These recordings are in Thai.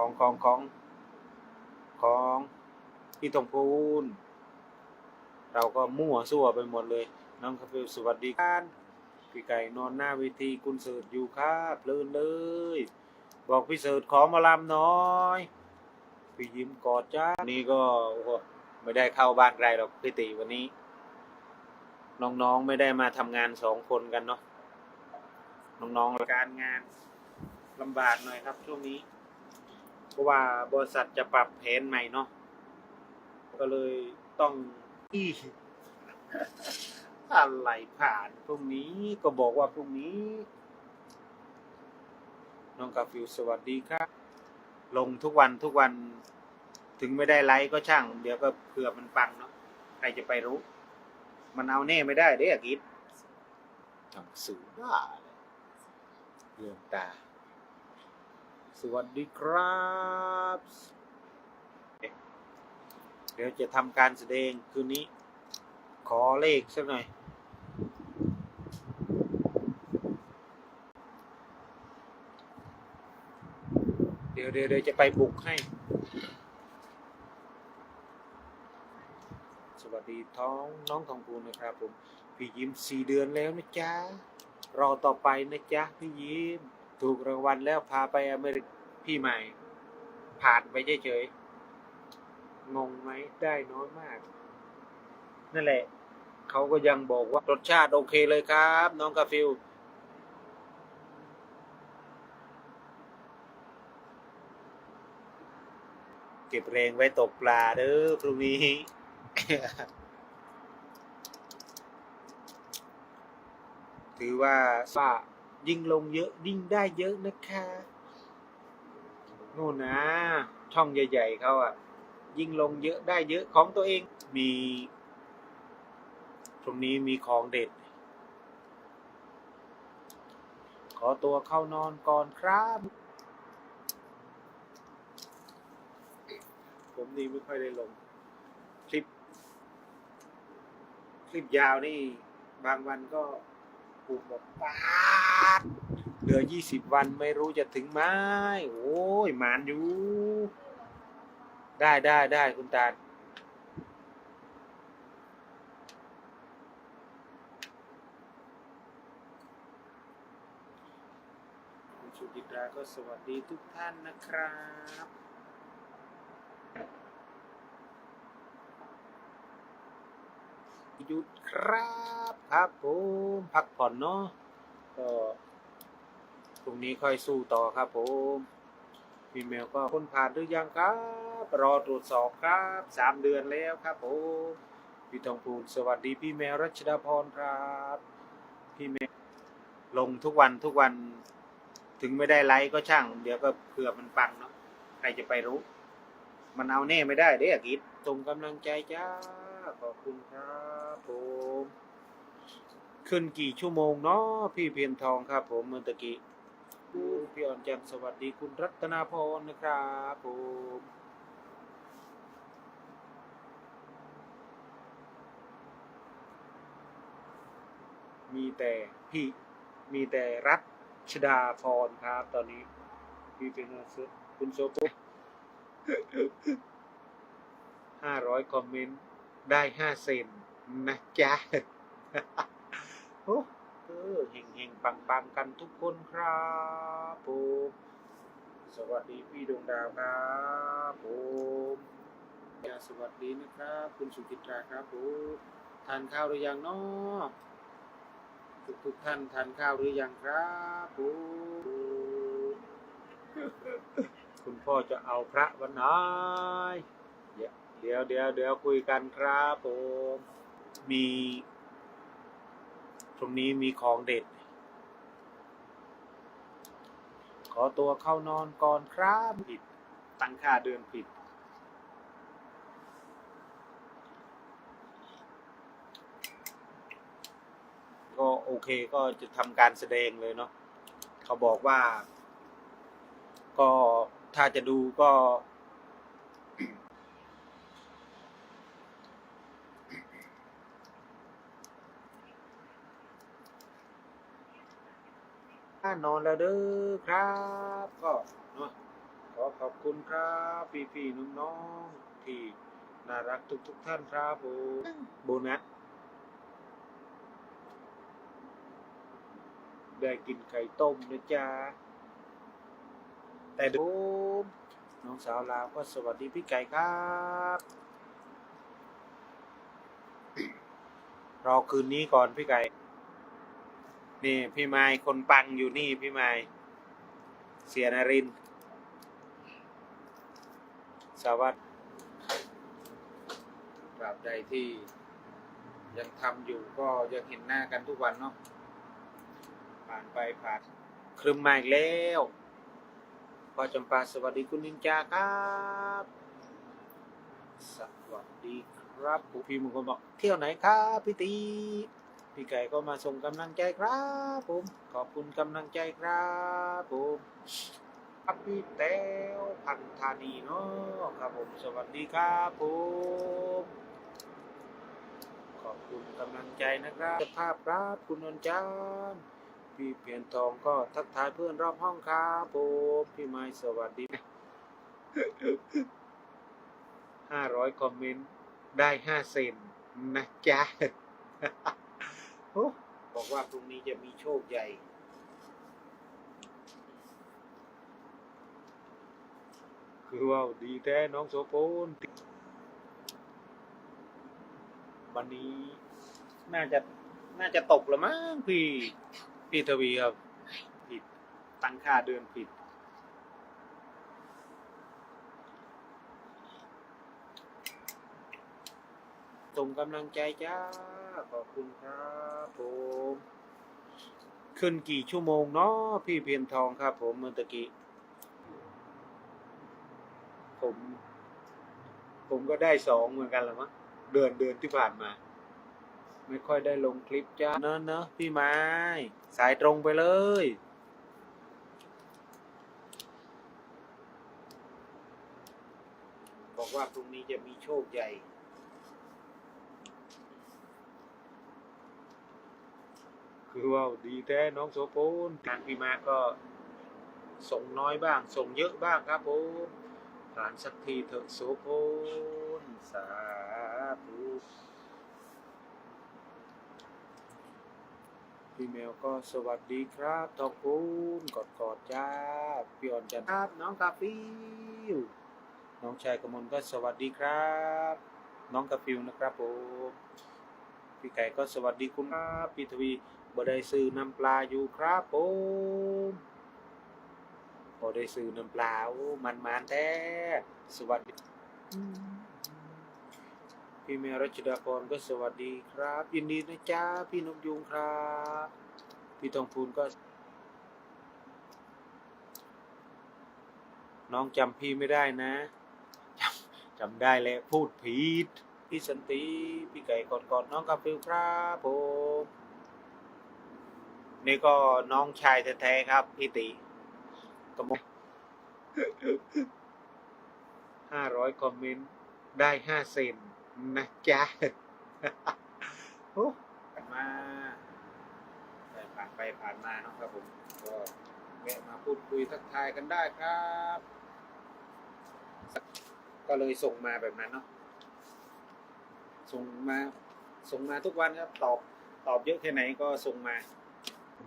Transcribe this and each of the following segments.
ของของของของพี่ตงพูนเราก็มั่วซั่วไปหมดเลย น้องคาเฟลสวัสดีครับพี่ไก่นอนหน้าเวทีคุณเสิร์ตอยู่ครับเพลินเลย บอกพี่เสิร์ตขอมาลำน้อยพี่ยิ้มกอดจ้านี่ก็โอ้โหไม่ได้เข้าบ้านไกลหรอกพี่ติวันนี้ น้องๆไม่ได้มาทำงานสองคนกันเนาะน้องๆการงานลำบากหน่อยครับช่วงนี้ ราะว่าบริษัทจะปรับแผนใหม่เนาะก็เลยต้องอีอะไรผ่านพรุ่งนี้ก็บอกว่าพรุ่งนี้ น้องกาฟิวสวัสดีครับ ลงทุกวันทุกวัน ถึงไม่ได้ไลค์ก็ช่าง เดี๋ยวก็เผื่อมันปังเนาะใครจะไปรู้ มันเอาแน่ไม่ได้เด้อกิดทำสื่อบ้าเรื่องตา สวัสดีครับ เดี๋ยวจะทำการแสดงคืนนี้ ขอเลขสักหน่อย เดี๋ยวเดี๋ยวจะไปบุกให้ สวัสดีท้องน้องทองพูนนะครับผม พี่ยิ้มสี่เดือนแล้วนะจ๊ะ รอต่อไปนะจ๊ะ พี่ยิ้ม ถูกรางวัลแล้วพาไปอเมริกพี่ใหม่ ผ่านไปเฉยๆงงไหมได้น้อยมาก นั่นแหละ เขาก็ยังบอกว่ารสชาติโอเคเลยครับ น้องกาฟิลเก็บแรงไว้ตกปลาเด้อพรุ่งนี้ถือว่าฝ้า ยิ่งลงเยอะยิ่งได้เยอะนะคะโน่นนะช่องใหญ่ ๆเขาอะยิ่งลงเยอะได้เยอะของตัวเองมี ตรงนี้มีของเด็ด ขอตัวเข้านอนก่อนครับ ผมนี่ไม่ค่อยได้ลง คลิป คลิปยาวนี่ บางวันก็ ปลูกแบบปาดเหลือยี่สิบวันไม่รู้จะถึงไหมโอ้ยหมานอยู่ ได้ได้ได้คุณตาคุณสุจิตราก็สวัสดีทุกท่านนะครับหยุดครับ ครับผมพักผ่อนเนาะก็พรุ่งนี้ค่อยสู้ต่อครับผมพี่แมวก็พ้นผ่านหรือยังครับ รอตรวจสอบครับสามเดือนแล้วครับผมพี่ทองพูนสวัสดีพี่แมวรัชดาพรครับ พี่แมวลงทุกวันทุกวันถึงไม่ได้ไลค์ก็ช่าง เดี๋ยวก็เผื่อมันปังเนาะใครจะไปรู้ มันเอาแน่ไม่ได้เด้อกิดส่งกำลังใจจ้า ขอบคุณครับผม ขึ้นกี่ชั่วโมงเนาะพี่เพียรทองครับ ผมเมื่อตะกี้พี่อ่อนแจ่มสวัสดีคุณรัตนาพรนะครับผมมีแต่พี่มีแต่รัชดาพรครับตอนนี้ พี่เป็นคุณโซโปห้าร้อยคอมเมนต์ได้ห้าเซนนะจ๊ะ เออเฮงเฮงปังปังๆกันทุกคนครับผมสวัสดีพี่ดวงดาวครับผมอย่าสวัสดีนะครับ คุณสุจิตราครับผมทานข้าวหรือยังเนาะทุกทุกๆท่านทานข้าวหรือยังครับผมคุณพ่อจะเอาพระวันไหนเดี๋ยวเดี๋ยวเดี๋ยวคุยกันครับผมมี ตรงนี้มีของเด็ด ขอตัวเข้านอนก่อนครับผิด ตั้งค่าเดือนผิด ก็โอเคก็จะทำการแสดงเลยเนาะเขาบอกว่า ก็ถ้าจะดูก็ นอนแล้วเด้อครับ ก็เนาะขอขอบคุณคุณครับพี่พี่น้องน้องๆที่น่ารักทุกทุกๆท่านครับผมโบนัสได้กินไข่ต้มนะจ๊ะแต่เดูน้องสาวลาวก็สวัสดีพี่ไก่ครับ รอคืนนี้ก่อนพี่ไก่ นี่พี่ไม้คนปังอยู่นี่พี่ไม้เสียนารินทร์สวัสดีตราบใดที่ยังทำอยู่ก็ยังเห็นหน้ากันทุกวันเนาะผ่านไปผ่านครึมมาอีกแล้วพ่อจำปาสวัสดีคุณนินจาครับ สวัสดีครับผู้พี่มงคลบอกเที่ยวไหนครับพี่ตี พี่ไก่ก็มาส่งกำลังใจครับผม ขอบคุณกำลังใจครับผมครับพี่แต้วพันธานีเนาะครับผม สวัสดีครับผม ขอบคุณกำลังใจนะครับภาพครับคุณนนจันพี่เพียนทองก็ทักทายเพื่อนรอบห้องครับผมพี่ไม้สวัสดีห้าร้อยคอมเมนต์ได้ห้าเซนนะจ๊ะ โอ้บอกว่าพรุ่งนี้จะมีโชคใหญ่ คือว่าดีแท้น้องโสโพนวันนี้น่าจะน่าจะตกละมั้งพี่ พี่ทวีครับ ผิดตั้งค่าเดือนผิด ส่งกำลังใจจ้า ขอบคุณครับผมขึ้นกี่ชั่วโมงเนาะพี่เพียนทองครับ ผมเมื่อตะกี้ผม ผมก็ได้สองเหมือนกันละมั้งเดือนเดือนที่ผ่านมา ไม่ค่อยได้ลงคลิปจ้าเนอะเนอะพี่ไม้ สายตรงไปเลยบอกว่าพรุ่งนี้จะมีโชคใหญ่ คือว่าดีแท้น้องโสโพนทางพี่มาก็ส่งน้อยบ้าง ส่งเยอะบ้างครับผมผ่านสักทีเถอะโสโพนสาธุพี่แมวก็สวัสดีครับทองคูณกอดกอดจ้าพี่อ่อนจันทร์ครับน้องกาฟิวน้องชายกมลก็สวัสดีครับ น้องกาฟิวนะครับผมพี่ไก่ก็สวัสดีคุณครับพี่ทวี บ่ได้ซื้อน้ำปลาอยู่ครับผมบ่ได้ซื้อน้ำปลาโอ้มันมานแท้ สวัสดี พี่เมรัชดาพรก็สวัสดีครับ ยินดีนะจ๊ะพี่นกยุงครับ พี่ทองพูนก็ น้องจำพี่ไม่ได้นะจำจำได้แล้วพูดผิดพี่สันติ พี่ไก่กอดกอดน้องกาฟิลครับผม นี่ก็น้องชายแท้ๆครับ พี่ติกระมห้าร้อยคอมเมนต์ได้ห้าเซนนะจ๊ะโอ้ผ่านมาไปผ่านไปผ่านมาเนาะครับผมก็แวะมาพูดคุยทักทายกันได้ครับ ก็เลยส่งมาแบบนั้นเนาะส่งมาส่งมาทุกวันครับ ตอบตอบเยอะแค่ไหนก็ส่งมา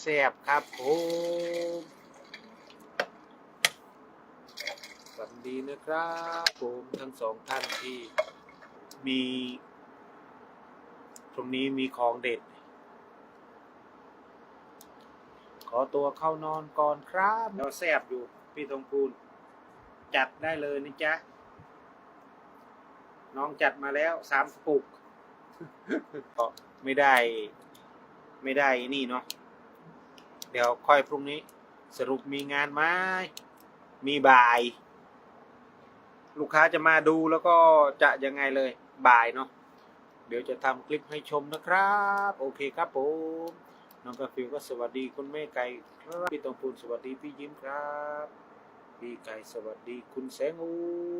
แซ่บครับผมสวัสดีนะครับผมทั้งสองท่านที่มี ตรงนี้มีของเด็ด ขอตัวเข้านอนก่อนครับเราแซ่บอยู่พี่ทองพูนจัดได้เลยนะจ๊ะ น้องจัดมาแล้วสามกระปุกก็ไม่ได้ ไม่ได้นี่เนาะ เดี๋ยวค่อยพรุ่งนี้ สรุปมีงานไหมมีบ่าย ลูกค้าจะมาดูแล้วก็จะยังไงเลยบ่ายเนาะเดี๋ยวจะทำคลิปให้ชมนะครับ โอเคครับผมน้องกาฟิวก็สวัสดีคุณแม่ไก่ครับพี่ตองพูนสวัสดีพี่ยิ้มครับพี่ไก่สวัสดีคุณแสงอู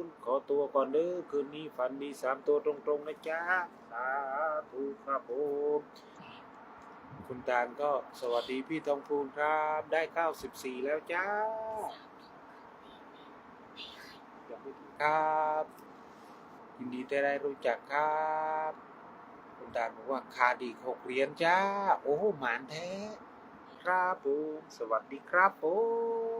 นขอตัวก่อนเด้อคืนนี้ฝันดีสามตัวตรงๆนะจ๊ะสาธุครับผม คุณตาลก็สวัสดีพี่ทองพูนครับ ได้ 94 แล้วจ้าสวัสดีครับ ยินดีที่ได้รู้จักครับ คุณตาลบอกว่าคาดีหกเหรียญจ้า โอ้โหหมานแท้ ครับผม สวัสดีครับผม